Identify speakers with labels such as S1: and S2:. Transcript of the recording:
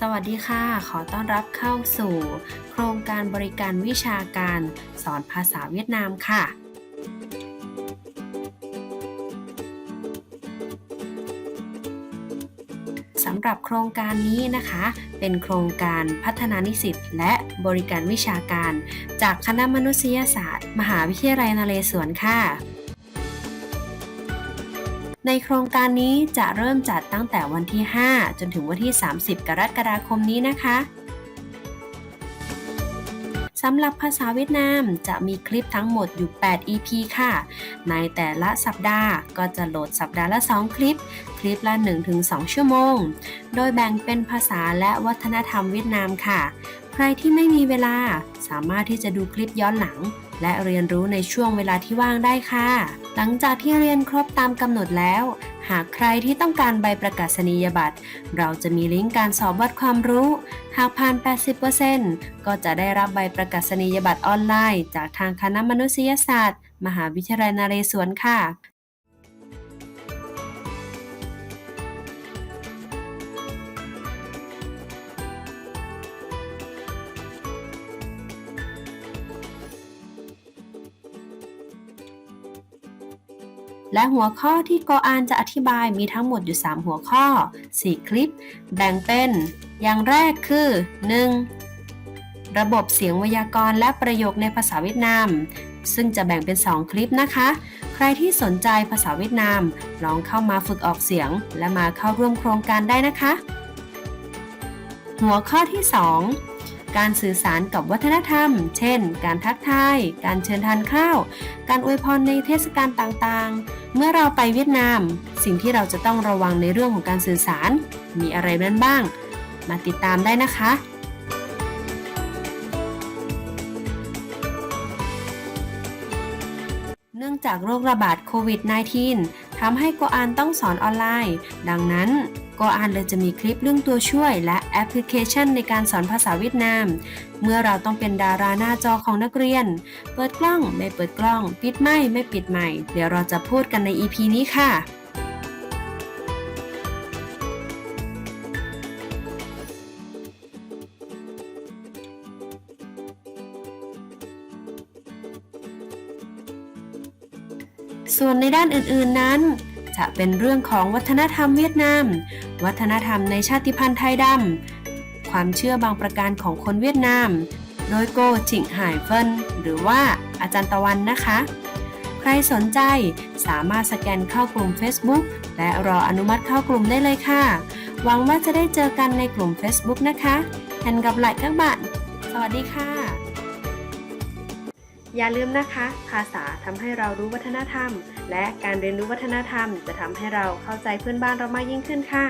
S1: สวัสดีค่ะ ขอต้อนรับเข้าสู่ โครงการบริการวิชาการสอนภาษาเวียดนามค่ะ สำหรับโครงการนี้นะคะ เป็นโครงการพัฒนานิสิตและบริการวิชาการ จากคณะมนุษยศาสตร์ มหาวิทยาลัยนเรศวรค่ะ ในโครงการนี้จะเริ่มจัดตั้งแต่วันที่ 5 จนถึงวันที่ 30 กรกฎาคมนี้นะคะสำหรับภาษาเวียดนามจะมีคลิปทั้งหมดอยู่ 8 EP ค่ะ ในแต่ละสัปดาห์ก็จะโหลดสัปดาห์ละ 2 คลิป คลิปละ 1-2 ชั่วโมง โดยแบ่งเป็นภาษาและวัฒนธรรมเวียดนามค่ะ ใครที่ไม่มีเวลาสามารถที่จะดูคลิปย้อนหลัง และเรียนรู้ในช่วงเวลาที่ว่างได้ค่ะ หลังจากที่เรียนครบตามกำหนดแล้ว หากใครที่ต้องการใบประกาศนียบัตร เราจะมีลิงก์การสอบวัดความรู้ หากผ่าน 80%ก็จะได้รับใบประกาศนียบัตรออนไลน์ จากทางคณะมนุษยศาสตร์ มหาวิทยาลัยนเรศวรค่ะ และหัวข้อที่โกอานจะอธิบายมีทั้งหมดอยู่ 3 หัวข้อ 4 คลิป แบ่งเป็น อย่างแรกคือ 1. ระบบเสียงไวยากรณ์และประโยคในภาษาเวียดนาม ซึ่งจะแบ่งเป็น 2 คลิปนะคะ ใครที่สนใจภาษาเวียดนาม ลองเข้ามาฝึกออกเสียง และมาเข้าร่วมโครงการได้นะคะ หัวข้อที่ 2 การสื่อสารกับวัฒนธรรม เช่น การทักทาย การเชิญทานข้าว การอวยพรในเทศกาลต่างๆ เมื่อเราไปเวียดนาม สิ่งที่เราจะต้องระวังในเรื่องของการสื่อสาร มีอะไรบ้างบ้าง มาติดตามได้นะคะ เนื่องจากโรคระบาดโควิด -19 ทำให้โกอานต้องสอนออนไลน์ ดังนั้นโกอานเลยจะมีคลิปเรื่องตัวช่วยและแอปพลิเคชันในการสอนภาษาเวียดนาม เมื่อเราต้องเป็นดาราหน้าจอของนักเรียน เปิดกล้องไม่เปิดกล้อง ปิดไม่ไม่ปิดไม่เดี๋ยวเราจะพูดกันใน EP นี้ค่ะ ส่วนในด้านอื่นๆนั้น จะเป็นเรื่องของวัฒนธรรมเวียดนาม วัฒนธรรมในชาติพันธุ์ไทยดำ ความเชื่อบางประการของคนเวียดนาม โดยโกจิงหายเฟินหรือว่าอาจารย์ตะวันนะคะ ใครสนใจสามารถสแกนเข้ากลุ่ม Facebook และรออนุมัติเข้ากลุ่มได้เลยค่ะ หวังว่าจะได้เจอกันในกลุ่ม Facebook นะคะแทนกับหลายกักบัตสวัสดีค่ะ อย่าลืมนะคะ ภาษาทำให้เรารู้วัฒนธรรม และการเรียนรู้วัฒนธรรม จะทำให้เราเข้าใจเพื่อนบ้านเรามากยิ่งขึ้นค่ะ